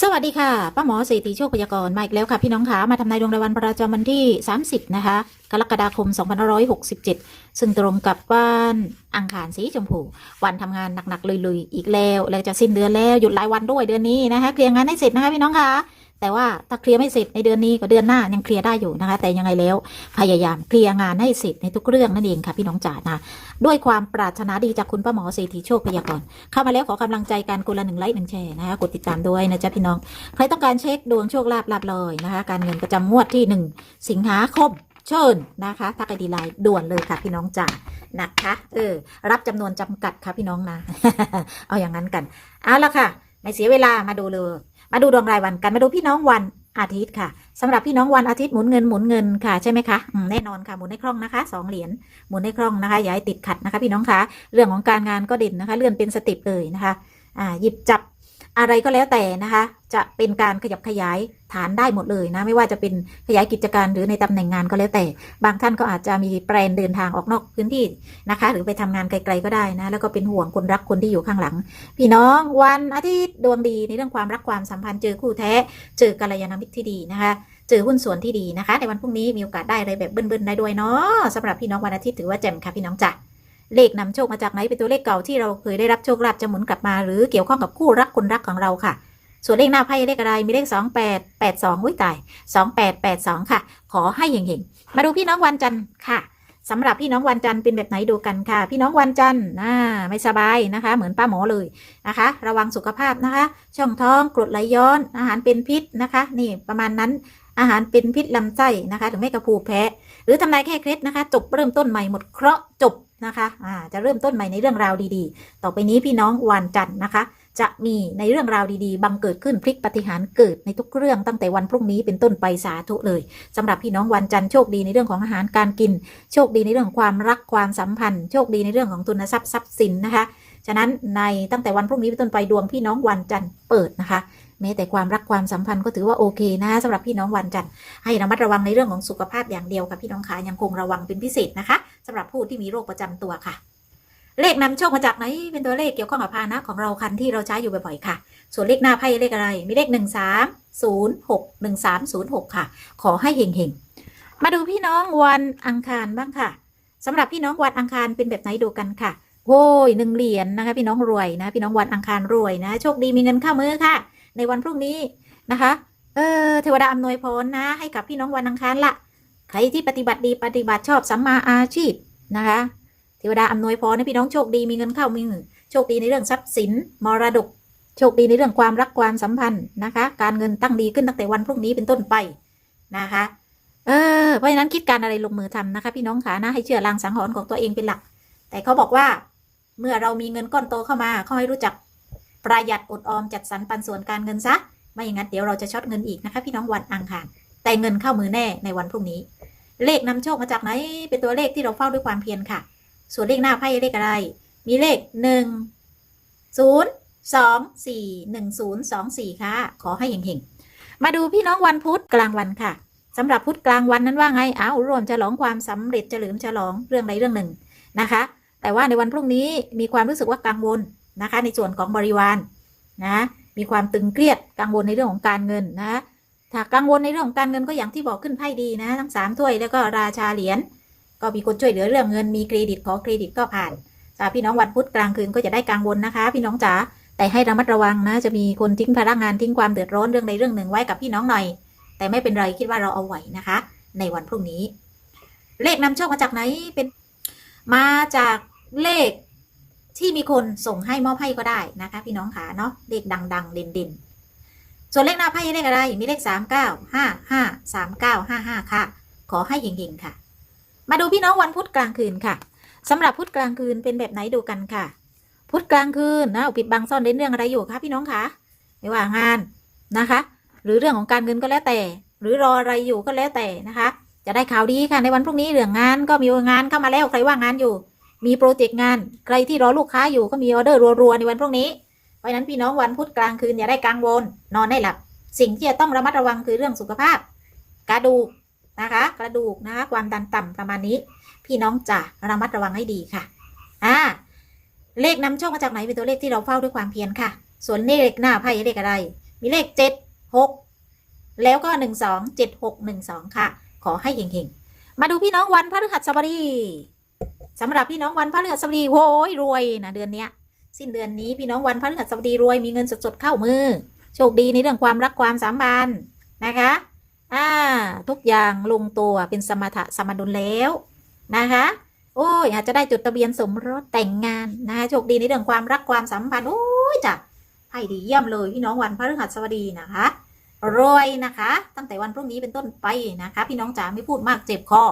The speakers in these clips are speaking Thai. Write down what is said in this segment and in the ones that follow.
สวัสดีค่ะป้าหมอเศรษฐีโชคพยากรณ์มาอีกแล้วค่ะ พี่น้องขามาทำนายดวงรายวันประจำวันที่ 30 นะคะ กรกฎาคม 2567 ซึ่งตรงกับวันอังคารสีชมพู วันทำงานหนักๆลุยๆ อีกแล้ว แล้วจะสิ้นเดือนแล้วหยุดหลายวันด้วยเดือนนี้นะคะเคลียร์งานให้เสร็จนะคะพี่น้องคะ แต่ว่าถ้าเคลียร์ไม่เสร็จในเดือนนี้ก็เดือนหน้ายังเคลียร์ได้อยู่นะคะ แต่ยังไงแล้วพยายามเคลียร์งานให้เสร็จในทุกเรื่องนั่นเองค่ะพี่น้องจ๋านะด้วยความปรารถนาดีจากคุณป้าหมอเศรษฐีโชคพยากรณ์เข้ามาแล้วขอกำลังใจกันคนละหนึ่งไลค์หนึ่งแชร์นะคะกดติดตามด้วยนะจ๊ะพี่น้อง ใครต้องการเช็คดวงโชคลาภลาบลอยนะคะ การเงินประจำงวดที่หนึ่งสิงหาคมเชิญนะคะทักไอดีไลน์ด่วนเลยค่ะพี่น้องจ๋านะคะเออรับจำนวนจำกัดค่ะพี่น้องนะ เอาอย่างนั้นกันเอาละค่ะ ไม่เสียเวลามาดูเลย มาดูดวงรายวันกันมาดูพี่น้องวันอาทิตย์ค่ะสำหรับพี่น้องวันอาทิตย์หมุนเงินหมุนเงินค่ะใช่ไหมคะแน่นอนค่ะหมุนในคล่องนะคะสองเหรียญหมุนในคล่องนะคะอย่าให้ติดขัดนะคะ พี่น้องคะเรื่องของการงานก็เด่นนะคะ เลื่อนเป็นสติปเลยนะคะอ่าหยิบจับ อะไรก็แล้วแต่นะคะ จะเป็นการขยับขยายฐานได้หมดเลยนะไม่ว่าจะเป็นขยายกิจการหรือในตำแหน่งงานก็แล้วแต่ บางท่านก็อาจจะมีแปลนเดินทางออกนอกพื้นที่นะคะ หรือไปทำงานไกลๆก็ได้นะ แล้วก็เป็นห่วงคนรักคนที่อยู่ข้างหลัง พี่น้องวันอาทิตย์ดวงดีในเรื่องความรักความสัมพันธ์เจอคู่แท้ เจอกัลยาณมิตรที่ดีนะคะเจอหุ้นส่วนที่ดีนะคะ ในวันพรุ่งนี้มีโอกาสได้อะไรแบบเบิ้ลๆได้ด้วยเนาะสำหรับพี่น้องวันอาทิตย์ถือว่าแจ่มค่ะพี่น้องจ้ะ เลขนำโชคมาจากไหนเป็นตัวเลขเก่าที่เราเคยได้รับโชคลาภจะหมุนกลับมาหรือเกี่ยวข้องกับคู่รักคนรักของเราค่ะ ส่วนเลขหน้าไพ่เลขอะไรมีเลข 2 8 8 2อุ้ยตาย 2 8 8 2 ค่ะ ขอให้เห็งๆ มาดูพี่น้องวันจันทร์ค่ะสำหรับพี่น้องวันจันทร์เป็นแบบไหนดูกันค่ะ พี่น้องวันจันทร์อ่าไม่สบายนะคะ เหมือนป้าหมอเลยนะคะ ระวังสุขภาพนะคะ ช่องท้องกรดไหลย้อน อาหารเป็นพิษนะคะ นี่ประมาณนั้นอาหารเป็นพิษลำไส้นะคะ ถึงไม่กระพูแพ้ หรือทำนายแค่เคล็ดนะคะ จบเริ่มต้นใหม่หมดเคราะห์จบ นะคะอ่าจะเริ่มต้นใหม่ในเรื่องราวดีๆ ต่อไปนี้พี่น้องวันจันทร์นะคะ จะมีในเรื่องราวดีๆ บังเกิดขึ้นพลิกปฏิหารเกิดในทุกเรื่องตั้งแต่วันพรุ่งนี้เป็นต้นไปสาธุเลยสำหรับพี่น้องวันจันทร์โชคดีในเรื่องของอาหารการกิน โชคดีในเรื่องของความรักความสัมพันธ์ โชคดีในเรื่องของทุนทรัพย์ทรัพย์สินนะคะ ฉะนั้นในตั้งแต่วันพรุ่งนี้เป็นต้นไปดวงพี่น้องวันจันทร์เปิดนะคะแม้แต่ความรักความสัมพันธ์ก็ถือว่าโอเคนะสำหรับพี่น้องวันจันทร์ให้ระมัดระวังในเรื่องของสุขภาพอย่างเดียวค่ะพี่น้องขายังคงระวังเป็นพิเศษนะคะสำหรับผู้ที่มีโรคประจำตัวค่ะ เลขนำโชคมาจากไหนเป็นตัวเลขเกี่ยวข้องกับพานะของเราคันที่เราใช้อยู่บ่อยๆค่ะ ส่วนเลขหน้าไพ่เลขอะไร มีเลขหนึ่งสามศูนย์หกหนึ่งสามศูนย์หกค่ะ ขอให้เฮงๆมาดูพี่น้องวันอังคารบ้างค่ะสำหรับพี่น้องวันอังคารเป็นแบบไหนดูกันค่ะ โว้ยหนึ่งเหรียญนะคะ พี่น้องรวยนะ พี่น้องวันอังคารรวยนะ โชคดีมีเงินเข้ามือค่ะ ในวันพรุ่งนี้นะคะ เออเทวดาอำนวยพรนะ ให้กับพี่น้องวันอังคารละใครที่ปฏิบัติดีปฏิบัติชอบสัมมาอาชีพนะคะเทวดาอำนวยพรให้พี่น้องโชคดีมีเงินเข้ามือโชคดีในเรื่องทรัพย์สินมรดก โชคดีในเรื่องความรักความสัมพันธ์นะคะ การเงินตั้งดีขึ้นตั้งแต่วันพรุ่งนี้เป็นต้นไปนะคะ เออเพราะฉะนั้นคิดการอะไรลงมือทำนะคะ พี่น้องขานะให้เชื่อลางสังหรณ์ของตัวเองเป็นหลัก แต่เขาบอกว่า เมื่อเรามีเงินก้อนโตเข้ามาเขาให้รู้จักประหยัดอดออมจัดสรรปันส่วนการเงินซะ ไม่อย่างนั้นเดี๋ยวเราจะช็อตเงินอีกนะคะ พี่น้องวันอังคารแต่เงินเข้ามือแน่ในวันพรุ่งนี้ เลขนำโชคมาจากไหน เป็นตัวเลขที่เราเฝ้าด้วยความเพียรค่ะ ส่วนเลขหน้าไพ่เลขอะไร มีเลขหนึ่งศูนย์สองสี่หนึ่งศูนย์สองสี่ค่ะ ขอให้เห็งๆมาดูพี่น้องวันพุธกลางวันค่ะสำหรับพุธกลางวันนั้นว่าไงอ้าวรวมฉลองความสำเร็จเฉลิมฉลองเรื่องใดเรื่องหนึ่งนะคะ แต่ว่าในวันพรุ่งนี้มีความรู้สึกว่ากังวลนะคะ ในส่วนของบริวารนะมีความตึงเครียดกังวลในเรื่องของการเงินนะถ้ากังวลในเรื่องของการเงินก็อย่างที่บอกขึ้นไพ่ดีนะ ทั้งสามถ้วยแล้วก็ราชาเหรียญก็มีคนช่วยเหลือเรื่องเงินมีเครดิตขอเครดิตก็ผ่านสำหรับพี่น้องวันพุธกลางคืนก็จะได้กังวลนะคะ พี่น้องจ๋าแต่ให้ระมัดระวังนะ จะมีคนทิ้งพลังงานทิ้งความเดือดร้อนเรื่องใดเรื่องหนึ่งไว้กับพี่น้องหน่อย แต่ไม่เป็นไรคิดว่าเราเอาไหวนะคะ ในวันพรุ่งนี้ เลขนำโชคมาจากไหนเป็นมาจาก เลขที่มีคนส่งให้มอบให้ก็ได้นะคะ พี่น้องขาเนาะเลขดัง ๆ เด่นๆ ส่วนเลขหน้าไพ่เลขอะไร มีเลขสามเก้าห้าห้าสามเก้าห้าห้าค่ะ ขอให้เฮงๆค่ะ มาดูพี่น้องวันพุธกลางคืนค่ะสำหรับพุธกลางคืนเป็นแบบไหนดูกันค่ะ พุธกลางคืนนะปิดบังซ่อนเร้นเรื่องอะไรอยู่คะพี่น้องคะไม่ว่างานนะคะ หรือเรื่องของการเงินก็แล้วแต่ หรือรออะไรอยู่ก็แล้วแต่นะคะ จะได้ข่าวดีค่ะในวันพรุ่งนี้เรื่องงานก็มีงานเข้ามาแล้วใครว่างงานอยู่ มีโปรเจกต์งาน ใครที่รอลูกค้าอยู่ก็มีออเดอร์รัวๆในวันพรุ่งนี้ เพราะนั้นพี่น้องวันพุธกลางคืนอย่าได้กังวล นอนได้หลับ สิ่งที่จะต้องระมัดระวังคือเรื่องสุขภาพ กระดูกนะคะ กระดูกนะคะความดันต่ำประมาณนี้ พี่น้องจะระมัดระวังให้ดีค่ะอ่าเลขนำโชคมาจากไหนเป็นตัวเลขที่เราเฝ้าด้วยความเพียรค่ะ ส่วนเลขหน้าไพ่เลขอะไร มีเลขเจ็ดหกแล้วก็หนึ่งสองเจ็ดหกหนึ่งสองค่ะ ขอให้เฮงๆมาดูพี่น้องวันพฤหัสบดี สำหรับพี่น้องวันพฤหัสบดีโว้ยรวยนะเดือนเนี้ย สิ้นเดือนนี้พี่น้องวันพฤหัสบดีรวยมีเงินสดๆเข้ามือ โชคดีในเรื่องความรักความสามพันธ์นะคะอ่าทุกอย่างลงตัวเป็นสมถะสมดุลแล้วนะคะโอ้ยอาจจะได้จดทะเบียนสมรสแต่งงานนะคะโชคดีในเรื่องความรักความสัมพันธ์โอ้ยจ้ะให้ดีเยี่ยมเลยพี่น้องวันพฤหัสบดีนะคะรวยนะคะ ตั้งแต่วันพรุ่งนี้เป็นต้นไปนะคะ พี่น้องจ๋าไม่พูดมากเจ็บคอ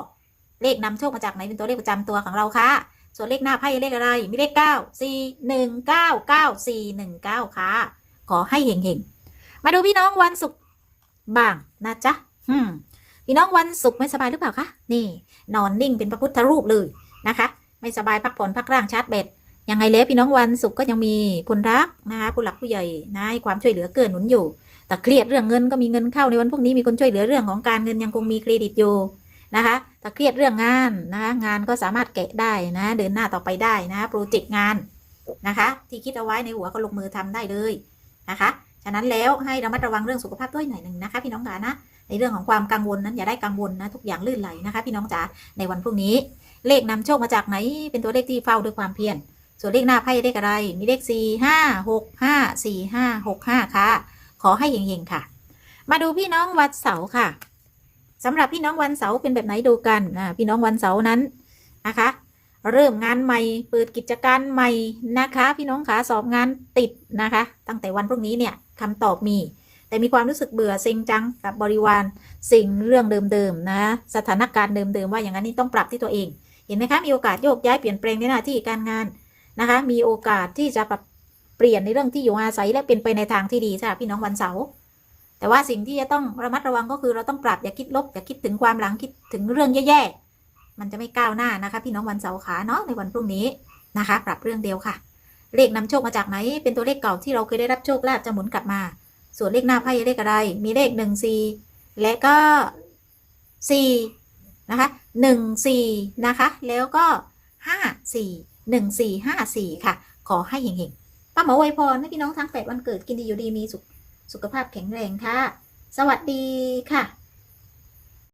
เลขนำโชคมาจากไหนเป็นตัวเลขประจำตัวของเราค่ะส่วนเลขหน้าไพ่เลขอะไร มีเลขเก้าสี่หนึ่งเก้าเก้าสี่หนึ่งเก้าค่ะ ขอให้เฮงๆ มาดูพี่น้องวันศุกร์บ้างนะจ๊ะอืมพี่น้องวันศุกร์ไม่สบายหรือเปล่าคะ นี่ นอนนิ่งเป็นพระพุทธรูปเลยนะคะ ไม่สบายพักผ่อนพักร่างชาร์จแบตยังไงแล้วพี่น้องวันศุกร์ก็ยังมีคนรักนะคะผู้หลักผู้ใหญ่นะให้ความช่วยเหลือเกินหนุนอยู่ แต่เครียดเรื่องเงินก็มีเงินเข้าในวันพรุ่งนี้มีคนช่วยเหลือเรื่องของการเงินยังคงมีเครดิตอยู่ นะคะแต่เครียดเรื่องงานนะคะงานก็สามารถแกะได้นะ เดินหน้าต่อไปได้นะโปรเจกต์งานนะคะ ที่คิดเอาไว้ในหัวก็ลงมือทำได้เลยนะคะ ฉะนั้นแล้วให้ระมัดระวังเรื่องสุขภาพด้วยหน่อยหนึ่งนะคะ พี่น้องจ๋านะในเรื่องของความกังวลนั้นอย่าได้กังวลนะทุกอย่างลื่นไหลนะคะ พี่น้องจ๋าในวันพรุ่งนี้ เลขนำโชคมาจากไหน เป็นตัวเลขที่เฝ้าด้วยความเพียรส่วนเลขหน้าไพ่เลขอะไร มีเลขสี่ห้าหกห้าสี่ห้าหกห้าค่ะ ขอให้เฮงๆค่ะ มาดูพี่น้องวันเสาค่ะ สำหรับพี่น้องวันเสาร์เป็นแบบไหนดูกันนะพี่น้องวันเสาร์นั้นนะคะ เริ่มงานใหม่เปิดกิจการใหม่นะคะ พี่น้องขาสอบงานติดนะคะ ตั้งแต่วันพรุ่งนี้เนี่ยคำตอบมี แต่มีความรู้สึกเบื่อเซ็งจังกับบริวารสิ่งเรื่องเดิมๆนะ สถานการณ์เดิมๆว่าอย่างนั้นนี่ต้องปรับที่ตัวเอง เห็นไหมคะมีโอกาสโยกย้ายเปลี่ยนแปลงในหน้าที่การงานนะคะ มีโอกาสที่จะปรับเปลี่ยนในเรื่องที่อยู่อาศัยและเป็นไปในทางที่ดีสำหรับพี่น้องวันเสาร์ แต่ว่าสิ่งที่จะต้องระมัดระวังก็คือเราต้องปรับอย่าคิดลบอย่าคิดถึงความหลังคิดถึงเรื่องแย่ๆมันจะไม่ก้าวหน้านะคะ พี่น้องวันเสาร์ขาเนาะในวันพรุ่งนี้นะคะ ปรับเรื่องเดียวค่ะ เลขนำโชคมาจากไหน เป็นตัวเลขเก่าที่เราเคยได้รับโชคลาภจะหมุนกลับมา ส่วนเลขหน้าไพ่เลขอะไร มีเลขหนึ่งสี่และก็สี่นะคะหนึ่งสี่นะคะ แล้วก็ห้าสี่หนึ่งสี่ห้าสี่ค่ะ ขอให้เฮงๆป้าหมอไวยพรให้พี่น้องทั้งแปดวันเกิดกินดีอยู่ดีมีสุข สุขภาพแข็งแรงค่ะ สวัสดีค่ะ